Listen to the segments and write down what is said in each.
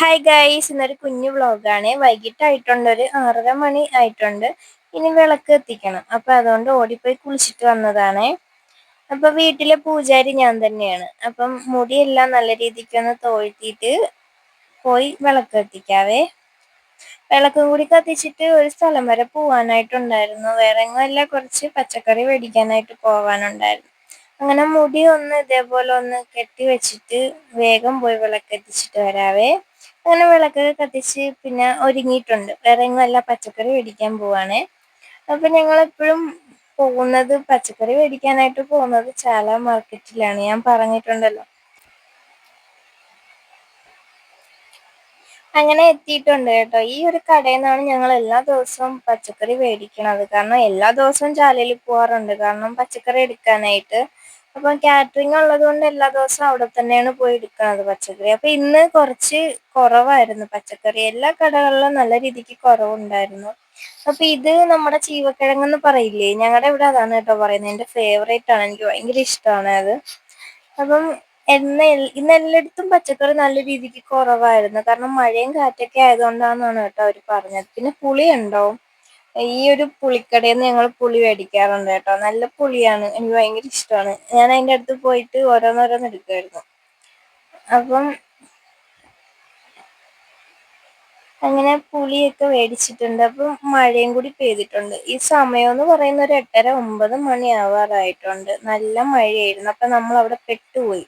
Hi guys ഇന്നൊരു കുഞ്ഞു വ്ളോഗാണ്. വൈകിട്ടായിട്ടുണ്ട് ഒരു ആറര മണി ആയിട്ടുണ്ട്. ഇനി വിളക്ക് എത്തിക്കണം. അപ്പം അതുകൊണ്ട് ഓടിപ്പോയി കുളിച്ചിട്ട് വന്നതാണേ. അപ്പം വീട്ടിലെ പൂജാരി ഞാൻ തന്നെയാണ്. അപ്പം മുടിയെല്ലാം നല്ല രീതിക്കൊന്ന് തോഴ്ത്തിയിട്ട് പോയി വിളക്ക് എത്തിക്കാവേ വിളക്കും കൂടി കത്തിച്ചിട്ട് ഒരു സ്ഥലം വരെ പോവാനായിട്ടുണ്ടായിരുന്നു. വേറെ എങ്ങുമല്ല കുറച്ച് പച്ചക്കറി മേടിക്കാനായിട്ട് പോവാനുണ്ടായിരുന്നു. അങ്ങനെ മുടി ഒന്ന് ഇതേപോലെ ഒന്ന് കെട്ടി വെച്ചിട്ട് വേഗം പോയി വിളക്ക് എത്തിച്ചിട്ട് വരാവേ. അങ്ങനെ വിളക്കൊക്കെ കത്തിച്ച് പിന്നെ ഒരുങ്ങിയിട്ടുണ്ട്. വേറെ എങ്ങുമല്ല പച്ചക്കറി മേടിക്കാൻ പോവാണ്. അപ്പൊ ഞങ്ങൾ എപ്പോഴും പോകുന്നത് പച്ചക്കറി മേടിക്കാനായിട്ട് പോകുന്നത് ചാല മാർക്കറ്റിലാണ്. ഞാൻ പറഞ്ഞിട്ടുണ്ടല്ലോ. അങ്ങനെ എത്തിയിട്ടുണ്ട് കേട്ടോ. ഈ ഒരു കടയിൽ നിന്നാണ് ഞങ്ങൾ എല്ലാ ദിവസവും പച്ചക്കറി മേടിക്കണത്. കാരണം എല്ലാ ദിവസവും ചാലയിൽ പോവാറുണ്ട്. കാരണം പച്ചക്കറി എടുക്കാനായിട്ട് അപ്പം കാറ്ററിംഗ് ഉള്ളത് കൊണ്ട് എല്ലാ ദിവസവും അവിടെ തന്നെയാണ് പോയി എടുക്കുന്നത് പച്ചക്കറി. അപ്പൊ ഇന്ന് കുറച്ച് കുറവായിരുന്നു പച്ചക്കറി. എല്ലാ കടകളിലും നല്ല രീതിക്ക് കുറവുണ്ടായിരുന്നു. അപ്പൊ ഇത് നമ്മുടെ ചീവക്കിഴങ്ങെന്ന് പറയില്ലേ? ഞങ്ങളുടെ ഇവിടെ അതാണ് കേട്ടോ പറയുന്നത്. എന്റെ ഫേവറേറ്റ് ആണ്. എനിക്ക് ഭയങ്കര ഇഷ്ടമാണ് അത്. അപ്പം എന്ന ഇന്ന് എല്ലായിടത്തും പച്ചക്കറി നല്ല രീതിക്ക് കുറവായിരുന്നു. കാരണം മഴയും കാറ്റൊക്കെ ആയതുകൊണ്ടാണെന്നാണ് കേട്ടോ അവർ പറഞ്ഞത്. പിന്നെ പുളി ഉണ്ടാവും ഈ ഒരു പുളിക്കടയിൽ നിന്ന് ഞങ്ങൾ പുളി മേടിക്കാറുണ്ട് കേട്ടോ. നല്ല പുളിയാണ്. എനിക്ക് ഭയങ്കര ഇഷ്ടമാണ് ഞാൻ അതിന്റെ അടുത്ത് പോയിട്ട് ഓരോന്നോരോന്ന് എടുക്കുമായിരുന്നു അപ്പം അങ്ങനെ പുളിയൊക്കെ മേടിച്ചിട്ടുണ്ട്. അപ്പം മഴയും കൂടി പെയ്തിട്ടുണ്ട്. ഈ സമയം എന്ന് പറയുന്ന ഒരു എട്ടര ഒമ്പത് മണി ആവാറായിട്ടുണ്ട്. നല്ല മഴയായിരുന്നു. അപ്പം നമ്മൾ അവിടെ പെട്ടുപോയി.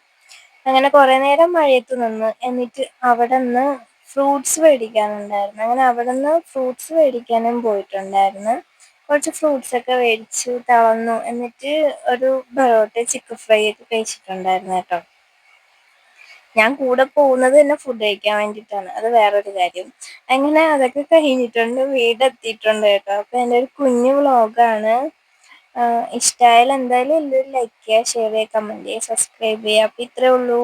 അങ്ങനെ കുറേ നേരം മഴയത്ത് നിന്ന്. എന്നിട്ട് അവിടെ നിന്ന് ഫ്രൂട്ട്സ് മേടിക്കാനുണ്ടായിരുന്നു. അങ്ങനെ അവിടെ നിന്ന് ഫ്രൂട്ട്സ് മേടിക്കാനും പോയിട്ടുണ്ടായിരുന്നു. കുറച്ച് ഫ്രൂട്ട്സ് ഒക്കെ മേടിച്ചു തളർന്നു എന്നിട്ട് ഒരു പൊറോട്ട ചിക്കൻ ഫ്രൈ ഒക്കെ കഴിച്ചിട്ടുണ്ടായിരുന്നു കേട്ടോ. ഞാൻ കൂടെ പോകുന്നത് തന്നെ ഫുഡ് കഴിക്കാൻ വേണ്ടിയിട്ടാണ്. അത് വേറൊരു കാര്യം. അങ്ങനെ അതൊക്കെ കഴിഞ്ഞിട്ടുണ്ട്. വീടെത്തിയിട്ടുണ്ട് കേട്ടോ. അപ്പൊ എന്റെ ഒരു കുഞ്ഞു വ്ളോഗാണ്. ഇഷ്ടമായാലും എന്തായാലും എല്ലാവരും ലൈക്ക് ചെയ്യുക ഷെയർ ചെയ്യുക കമന്റ് ചെയ്യുക സബ്സ്ക്രൈബ് ചെയ്യുക. അപ്പം ഇത്രേ ഉള്ളൂ.